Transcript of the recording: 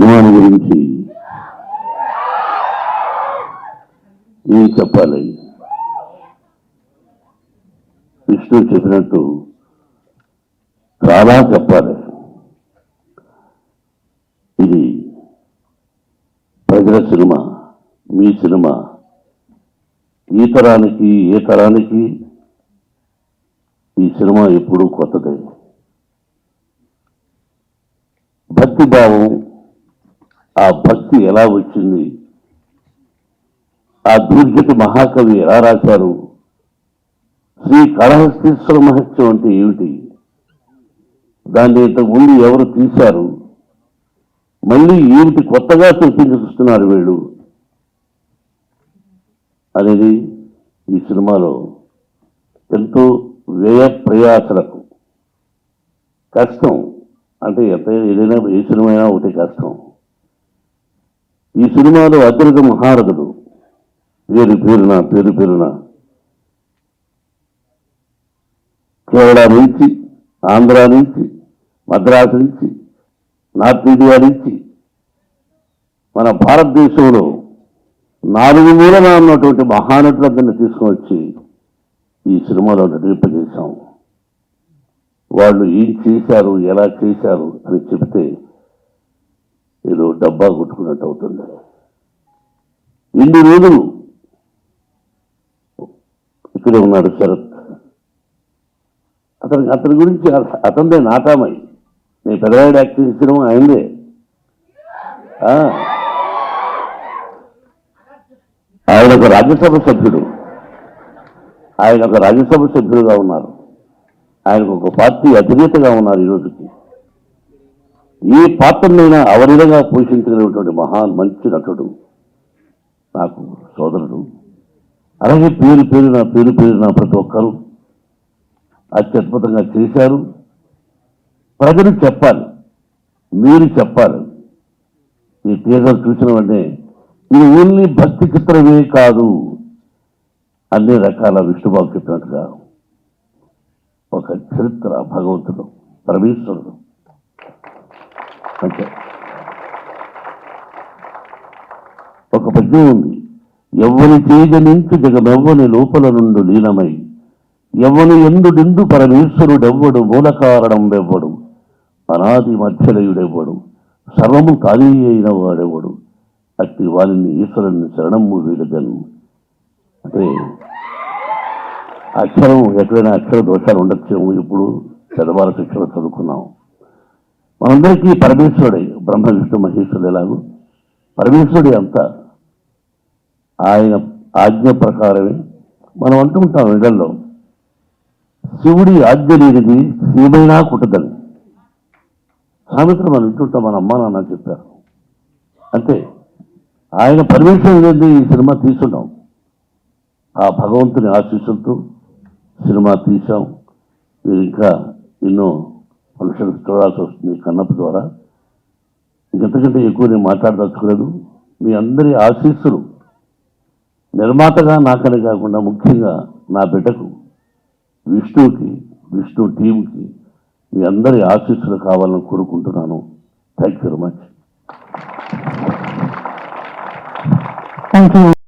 సినిమాని గురించి ఏం చెప్పాలి? విష్ణు చెప్పినట్టు చాలా చెప్పాలి. ఇది ప్రజల సినిమా మీ సినిమా. ఈ తరానికి ఏ తరానికి ఈ సినిమా ఎప్పుడూ కొత్తదే. భక్తి భావం ఆ భక్తి ఎలా వచ్చింది? ఆ దూర్జటి మహాకవి ఎలా రాశారు? శ్రీ కాళహస్తీశ్వర మహత్యం అంటే ఏమిటి? దాన్ని ఇంతకుముందు ఎవరు తీశారు? మళ్ళీ ఏమిటి కొత్తగా చూపించి చూస్తున్నారు వీళ్ళు. అనేది ఈ సినిమాలో ఎంతో వ్యయ ప్రయాసలకు కష్టం. అంటే ఎంత ఏదైనా ఏ సినిమా అయినా ఒకటి కష్టం. ఈ సినిమాలో అతిరథ మహారథుడు. పేరు పేరున పేరు పేరున. కేరళ నుంచి ఆంధ్ర నుంచి మద్రాసు నుంచి నార్త్ ఇండియా నుంచి మన భారతదేశంలో నాలుగు మూలన ఉన్నటువంటి మహానటులందరినీ తీసుకుని వచ్చి ఈ సినిమాలో నటింపజేశాం. వాళ్ళు ఏం చేశారు ఎలా చేశారు అని చెబితే డబ్బా కొట్టుకున్నట్టు అవుతుంది. ఇన్ని రోజులు ఇక్కడే ఉన్నాడు శరత్. అతని అతని గురించి అతనిదే నాటామై. నేను పెద్దవాడు యాక్టింగ్ సినిమా అయిందే. ఆయన ఒక రాజ్యసభ సభ్యుడు. ఆయన ఒక రాజ్యసభ సభ్యుడుగా ఉన్నారు. ఆయనకు ఒక పార్టీ అధినేతగా ఉన్నారు ఈ రోజుకి. ఏ పాత్రనైనా అవలీలగా పోషించగలిగినటువంటి మహా మంచి నటుడు నాకు సోదరుడు. అలాగే పేరు పేరు నా పేరు పేరున ప్రతి ఒక్కరూ అత్యద్భుతంగా చేశారు. ప్రజలు చెప్పాలి మీరు చెప్పాలి. ఈ టీజర్ చూసిన వెంటనే ఇది ఓన్లీ భక్తి చిత్రమే కాదు అన్ని రకాల విష్ణుబాబు చెప్పినట్టుగా ఒక చరిత్ర భగవంతుడు పరమేశ్వరుడు అంతే ఒక పద్యం ఉంది. ఎవ్వని తేజనించు జగమెవ్వని లోపల నుండి లీనమై ఎవ్వని ఎందుడిందు పరమేశ్వరుడెవ్వడు మూల కారణం వెవ్వడు అనాది మధ్యలయుడెవ్వడు సర్వము ఖాళీ అయిన వాడెవ్వడు. అట్టి వారిని ఈశ్వరుని శరణము వీడగలను అంటే అక్షరం ఎక్కడైనా అక్షర దోషాలు ఉండొచ్చేమో ఇప్పుడు చదవాల శిక్షణ చదువుకున్నాం. మనందరికీ పరమేశ్వరుడే బ్రహ్మ విష్ణు మహేశ్వరుడు ఎలాగో. పరమేశ్వరుడే అంతా ఆయన ఆజ్ఞ ప్రకారమే మనం అంటుంటాం ఇళ్ళలో శివుడి ఆజ్ఞ లేనిది ఏమైనా కుట్టదని సామెతలు మనం వింటుంటాం మన అమ్మా నాన్న చెప్పారు. అంతే ఆయన పరమేశ్వరుడు లేని ఈ సినిమా తీసున్నాం ఆ భగవంతుని ఆశీస్సులతో సినిమా తీసాం ఇంకా ఎన్నో ఫంక్షన్స్ చూడాల్సి వస్తుంది కన్నప్ప ద్వారా. ఇంకెంతకంటే ఎక్కువ నేను మాట్లాడదలుచుకోలేదు. మీ అందరి ఆశీస్సులు నిర్మాతగా నాకనే కాకుండా ముఖ్యంగా నా బిడ్డకు విష్ణువుకి విష్ణు టీంకి మీ అందరి ఆశీస్సులు కావాలని కోరుకుంటున్నాను. Thank you very much thank you